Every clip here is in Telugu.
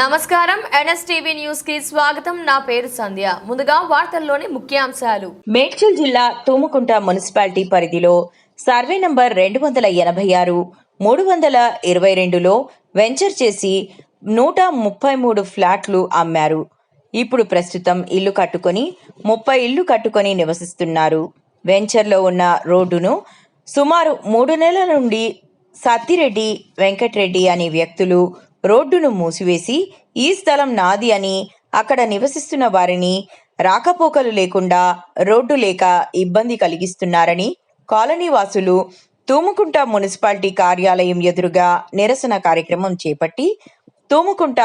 నమస్కారం. ఎన్ఎస్టీవీ న్యూస్కి స్వాగతం. నా పేరు సంధ్య. ముందుగా వార్తల్లోని ముఖ్యాంశాలు. మేడ్చల్ జిల్లా తూముకుంట మున్సిపాలిటీ పరిధిలో సర్వే నంబర్ రెండు వందల ఎనభై ఆరు మూడు వందల ఇరవై రెండులో వెంచర్ చేసి నూట ముప్పై మూడు ఫ్లాట్లు అమ్మారు. ఇప్పుడు ప్రస్తుతం ఇల్లు కట్టుకొని ముప్పై ఇల్లు కట్టుకొని నివసిస్తున్నారు. వెంచర్లో ఉన్న రోడ్డును సుమారు మూడు నెలల నుండి సత్తిరెడ్డి వెంకట్రెడ్డి అనే వ్యక్తులు రోడ్డును మూసివేసి ఈ స్థలం నాది అని అక్కడ నివసిస్తున్న వారిని రాకపోకలు లేకుండా రోడ్డు లేక ఇబ్బంది కలిగిస్తున్నారని కాలనీ వాసులు తూముకుంట మున్సిపాలిటీ కార్యాలయం ఎదురుగా నిరసన కార్యక్రమం చేపట్టి తూముకుంట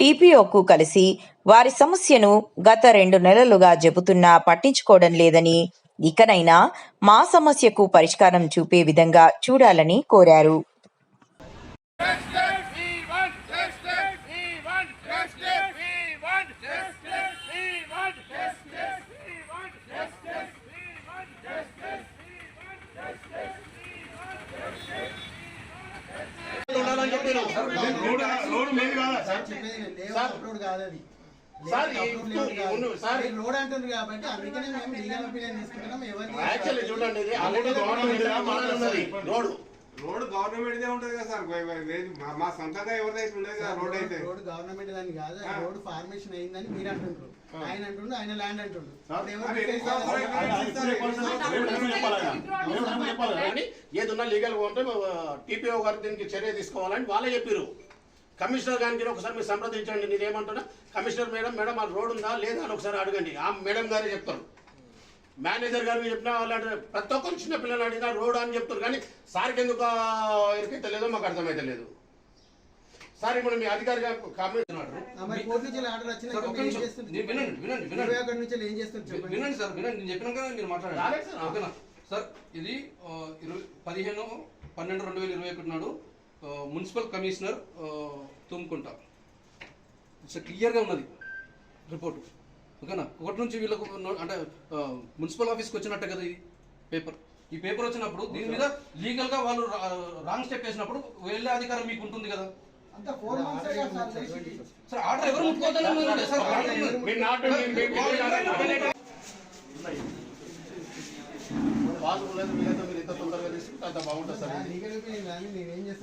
టీపీఓకు కలిసి వారి సమస్యను గత రెండు నెలలుగా చెబుతున్నా పట్టించుకోవడం లేదని ఇకనైనా మా సమస్యకు పరిష్కారం చూపే విధంగా చూడాలని కోరారు We want justice. We want justice. We want justice. We want justice. We want justice. We want justice. We want justice. Road road మీది కాదా సార్ లేఅవుట్ అప్లోడ్ కాదు అది సార్, లేఅవుట్ ఈ- అప్లోడ్ లేఅవుట్ కాదు. ఉండు, సార్. మీరు లోడ్ అంటున్నారు కాబట్టి అందుకనే మేము లీగల్ ఒపీనియన్ తీసుకుంటున్నాం ఎవరికి యాక్చువల్లీ చూడండి ఇది ఆ రోడ్డు గవర్నమెంట్ మనది ఉన్నది రోడ్ రోడ్ గవర్నమెంట్ ఉంటది? కదా సార్. మా- మా సొంతంగా ఎవరిదైతే ఉండదు కదా రోడ్ అయితే. రోడ్ గవర్నమెంట్ దాని కాదు రోడ్ ఫార్మేషన్ అయిందని మీరు అంటుండ్రు. ఆయన అంటుండు ఆయన ల్యాండ్ అంటుండు. అది? అది కదా. ఏదున్నా లీగల్గా ఉంటే టీపీఓ గారు దీనికి చర్య తీసుకోవాలని వాళ్ళే చెప్పారు కమిషనర్ గారికి ఒకసారి మీరు సంప్రదించండి. నేను ఏమంటున్నా కమిషనర్ మేడం మేడం ఆ రోడ్ ఉందా లేదా అని ఒకసారి అడగండి. ఆ మేడం గారే చెప్తారు. మేనేజర్ గారు చెప్పినా వాళ్ళు అంటారు ప్రతి ఒక్కరు చిన్న పిల్లలు అడిగినా రోడ్ అని చెప్తారు. కానీ సార్కి ఎందుకు ఎరికైతే లేదో మాకు అర్థమైతే లేదు. సార్ ఇప్పుడు మీ అధికారి మరి మీరు వినండి, సార్ వినండి. నేను చెప్పినాక మీరు మాట్లాడండి. రాలేదు సార్. ఇది ఇరవై పదిహేను పన్నెండు రెండు వేల ఇరవై ఒకటి నాడు మున్సిపల్ కమిషనర్ తుమ్కుంట. ఇట్స్ క్లియర్గా ఉన్నది రిపోర్ట్. ఓకేనా? ఒకటి నుంచి వీళ్ళకు అంటే మున్సిపల్ ఆఫీస్కి వచ్చినట్టే కదా ఇది పేపర్. ఈ పేపర్ వచ్చినప్పుడు దీని మీద లీగల్గా వాళ్ళు రాంగ్ స్టెప్ వేసినప్పుడు వెళ్ళే అధికారం మీకు ఉంటుంది కదా. అంత ఫోర్ మంత్స్ సార్ చేసి. సార్ ఆర్డర్ ఎవరు ముట్టుకోవద్దని సార్ మీరు మీరు- మీరు- మీరు- లేదు మీరు ఇంత తొందరగా తీసుకుంటే అంత బాగుంటుంది సార్. మీరు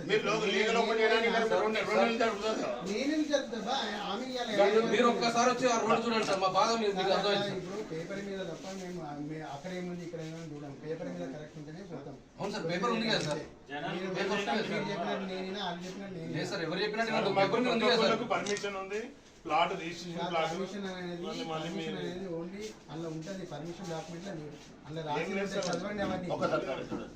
మీరు లీగల్ ఓపెన్ చేయడానికి మీరు. నేనేం మీరు ఒక్కసారి వచ్చి ఆ రోడ్డు చూడండి సార్ మా బాధ మీకు మీకు అర్థమైంది పేపర్ మీద తప్ప మేము అక్కడ ఏముంది ఇక్కడ ఏముంది చూడం పేపర్ మీద కరెక్ట్ ఉంటేనే పోతాం. అవును సార్ పేపర్ ఉంది కదా సార్. మీరు పేపర్ మీరు. చెప్పినట్టు నేనేనా వాళ్ళు చెప్పినట్టు లేదు నేనేనా? సార్ ఎవరు చెప్పినట్టు పేపర్ ఉంది కదా సార్. పర్మిషన్ ఉంది. ప్లాట్ రిజిస్ట్రేషన్ ప్లాట్ పర్మిషన్ అనేది మళ్ళీ మళ్ళీ పర్మిషన్ మీరు- అనేది ఓన్లీ అందులో ఉంటుంది పర్మిషన్ డాక్యుమెంట్ అందులో ఏం రాసి లేదు ఉంటే సార్. చదవండి అవన్నీ ఒకసారి సార్ చూడండి.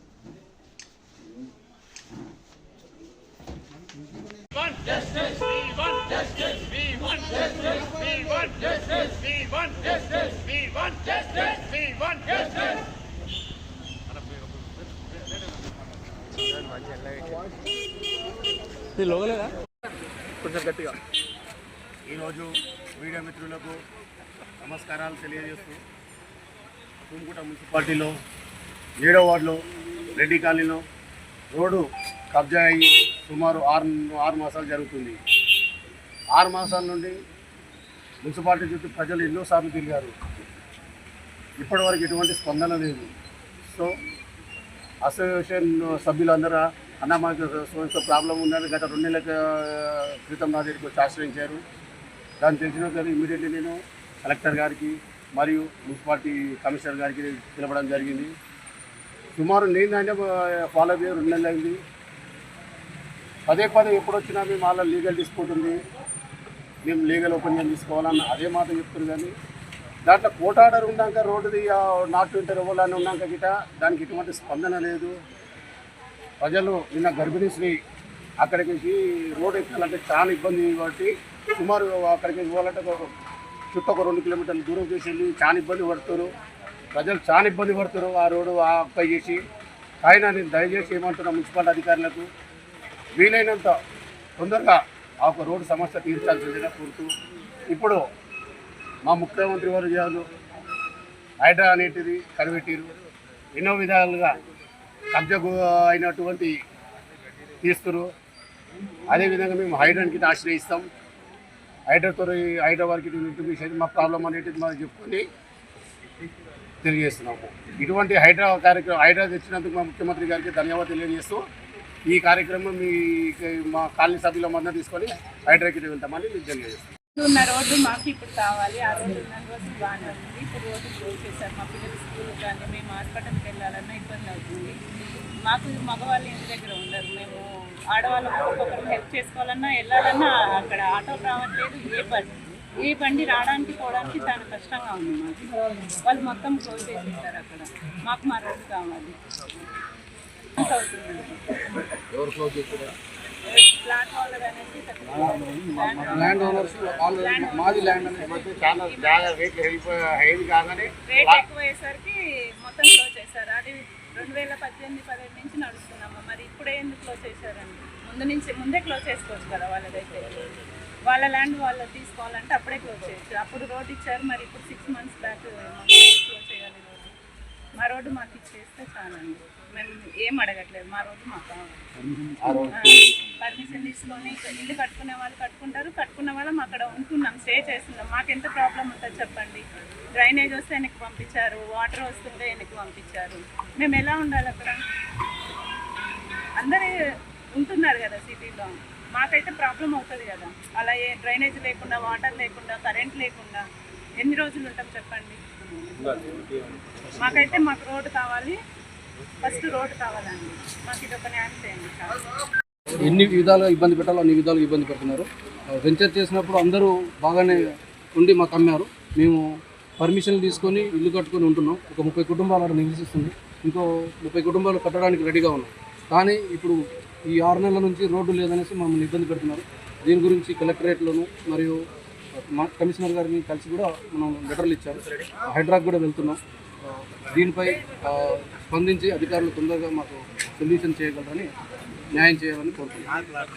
We want justice. We want justice. We want justice. We want justice. We want justice. We want justice. We want justice. ఈరోజు మీడియా మిత్రులకు నమస్కారాలు తెలియజేస్తూ తుమ్ముకుంట మున్సిపాలిటీలో ఏడో వార్డులో రెడ్డి కాలనీలో రోడ్డు కబ్జా అయ్యి సుమారు ఆరు ఆరు మాసాలు జరుగుతుంది. ఆరు మాసాల నుండి మున్సిపాలిటీ చుట్టూ ప్రజలు ఎన్నోసార్లు తిరిగారు. ఇప్పటివరకు ఎటువంటి స్పందన లేదు. సో అసోసియేషన్ సభ్యులందరూ అన్న మాకు సో ప్రాబ్లం ఉందని గత రెండు నెలల క్రితం నా దగ్గరికి వచ్చి ఆశ్రయించారు. దాన్ని తెలిసిన కానీ ఇమీడియట్లీ నేను కలెక్టర్ గారికి మరియు మున్సిపాలిటీ కమిషనర్ గారికి పిలవడం జరిగింది. సుమారు నేను అంటే ఫాలో అయ్యే రెండు నెలలు అయింది. పదే పదే ఎప్పుడు వచ్చినా మేము వాళ్ళ లీగల్ డిస్ప్యూట్ ఉంది. మేము లీగల్ ఒపీనియన్ తీసుకోవాలన్న అదే మాట చెప్తున్నారు కానీ దాంట్లో కోర్ట్ ఆర్డర్ ఉన్నాక రోడ్డుది నాట్ ఇంటర్ ఇవ్వాలని ఉన్నాక గిట దానికి ఎటువంటి స్పందన లేదు. ప్రజలు నిన్న గర్భిణీ అక్కడికి వచ్చి రోడ్ ఎక్కాలంటే చాలా ఇబ్బంది కాబట్టి సుమారు అక్కడికి పోవాలంటే ఒక చుట్టూ ఒక రెండు కిలోమీటర్ల దూరం చేసి వెళ్ళి చాలా ఇబ్బంది పడుతున్నారు. ప్రజలు చాలా ఇబ్బంది పడుతున్నారు ఆ రోడ్డు ఆ అప్పై చేసి. ఆయన నేను దయచేసి ఏమంటున్నా మున్సిపల్ అధికారులకు వీలైనంత తొందరగా ఆ ఒక రోడ్డు సమస్య తీర్చాల్సిందిగా కోరుతూ. ఇప్పుడు మా ముఖ్యమంత్రి వారు చేయాలి. హైడ్రా అనేటిది కనిపెట్టారు. ఎన్నో విధాలుగా కబ్జకు అయినటువంటి తీస్తున్నారు అదేవిధంగా మేము హైడ్రానికి ఆశ్రయిస్తాం. హైడ్రాతో హైదరాబాద్కి వారికి ఇంటిమేషన్ మా ప్రాబ్లం అనేది మనం చెప్పుకొని తెలియజేస్తున్నాము. ఇటువంటి హైడ్రా కార్యక్రమం హైడ్రా తెచ్చినందుకు మా ముఖ్యమంత్రి గారికి ధన్యవాదాలు తెలియజేస్తూ ఈ కార్యక్రమం మీ మా కాలనీ సభ్యుల మద్దతు తీసుకొని హైడ్రాకి వెళ్తామని మీకు తెలియజేస్తాం ఉన్న రోడ్డు మాకు ఇప్పుడు కావాలి. ఆ రోజు ఉన్న రోజు బాగానే ఉంది. ఇప్పుడు రోడ్డు క్లోజ్ చేశారు. మా పిల్లలు స్కూల్ కానీ మేము హాస్పిటల్కి వెళ్ళాలన్నా ఇబ్బంది అవుతుంది. మాకు మగవాళ్ళు ఇంటి దగ్గర ఉండరు. మేము ఆడవాళ్ళు ఒక్కొక్కరు హెల్ప్ చేసుకోవాలన్నా వెళ్ళాలన్నా అక్కడ ఆటో రావట్లేదు ఏ బండి ఏ బండి రావడానికి పోవడానికి చాలా కష్టంగా ఉంది మాకు వాళ్ళు మొత్తం క్లోజ్ చేసేసారు అక్కడ మాకు మా రోడ్డు కావాలి ల్యాండ్ ఓనర్స్ మాది ల్యాండ్ అనేది చాలా రేట్లు కాగానే రేట్ ఎక్కువ అయ్యేసరికి మొత్తం క్లోజ్ చేశారు అది రెండు వేల పద్దెనిమిది పదిహేడు నుంచి నడుస్తున్నాము మరి ఇప్పుడే ఎందుకు క్లోజ్ చేశారండి? ముందు నుంచి ముందే క్లోజ్ చేసుకోవచ్చు కదా వాళ్ళదైతే. వాళ్ళ ల్యాండ్ వాళ్ళు తీసుకోవాలంటే అప్పుడే క్లోజ్ చేయొచ్చు. అప్పుడు రోడ్ ఇచ్చారు మరి ఇప్పుడు సిక్స్ మంత్స్ బ్యాక్ క్లోజ్ చేయాలి రోడ్డు మా రోడ్డు మాకు ఇచ్చేస్తే చాలండి. మేము ఏం అడగట్లేదు మా రోడ్డు మాకు కావాలి. పర్మిషన్ తీసుకొని ఇల్లు కట్టుకునే వాళ్ళు కట్టుకుంటారు. కట్టుకున్న వాళ్ళం అక్కడ ఉంటున్నాం స్టే చేస్తున్నాం. మాకు ఎంత ప్రాబ్లం ఉంటుంది చెప్పండి? డ్రైనేజ్ వస్తే వెనక్కి పంపించారు? వాటర్ వస్తుంటే వెనక్కి పంపించారు? మేము ఎలా ఉండాలి అక్కడ? అందరూ ఉంటున్నారు కదా సిటీలో. మాకైతే ప్రాబ్లం అవుతుంది కదా. అలా ఏ డ్రైనేజ్ లేకుండా వాటర్ లేకుండా కరెంట్ లేకుండా ఎన్ని రోజులు ఉంటాం చెప్పండి? మాకైతే మాకు రోడ్డు కావాలి. ఫస్ట్ రోడ్డు కావాలండి. మాకు ఇది ఒక న్యాయం చేయండి. ఎన్ని విధాలుగా ఇబ్బంది పెట్టాలో అన్ని విధాలుగా ఇబ్బంది పెడుతున్నారు. వెంచర్ చేసినప్పుడు అందరూ బాగానే ఉండి మాకు అమ్మారు. మేము పర్మిషన్లు తీసుకొని ఇల్లు కట్టుకొని ఉంటున్నాం. ఒక ముప్పై కుటుంబాలు అక్కడ నివసిస్తుంది. ఇంకో ముప్పై కుటుంబాలు కట్టడానికి రెడీగా ఉన్నాం. కానీ ఇప్పుడు ఈ ఆరు నెలల నుంచి రోడ్డు లేదనేసి మమ్మల్ని ఇబ్బంది పెడుతున్నారు. దీని గురించి కలెక్టరేట్లోను మరియు మా కమిషనర్ గారిని కలిసి కూడా మనం లెటర్లు ఇచ్చారు. హైడ్రాక్ కూడా వెళ్తున్నాం. దీనిపై స్పందించి అధికారులు తొందరగా మాకు సొల్యూషన్ చేయగలరని న్యాయం చేయాలని కోరుతున్నాను.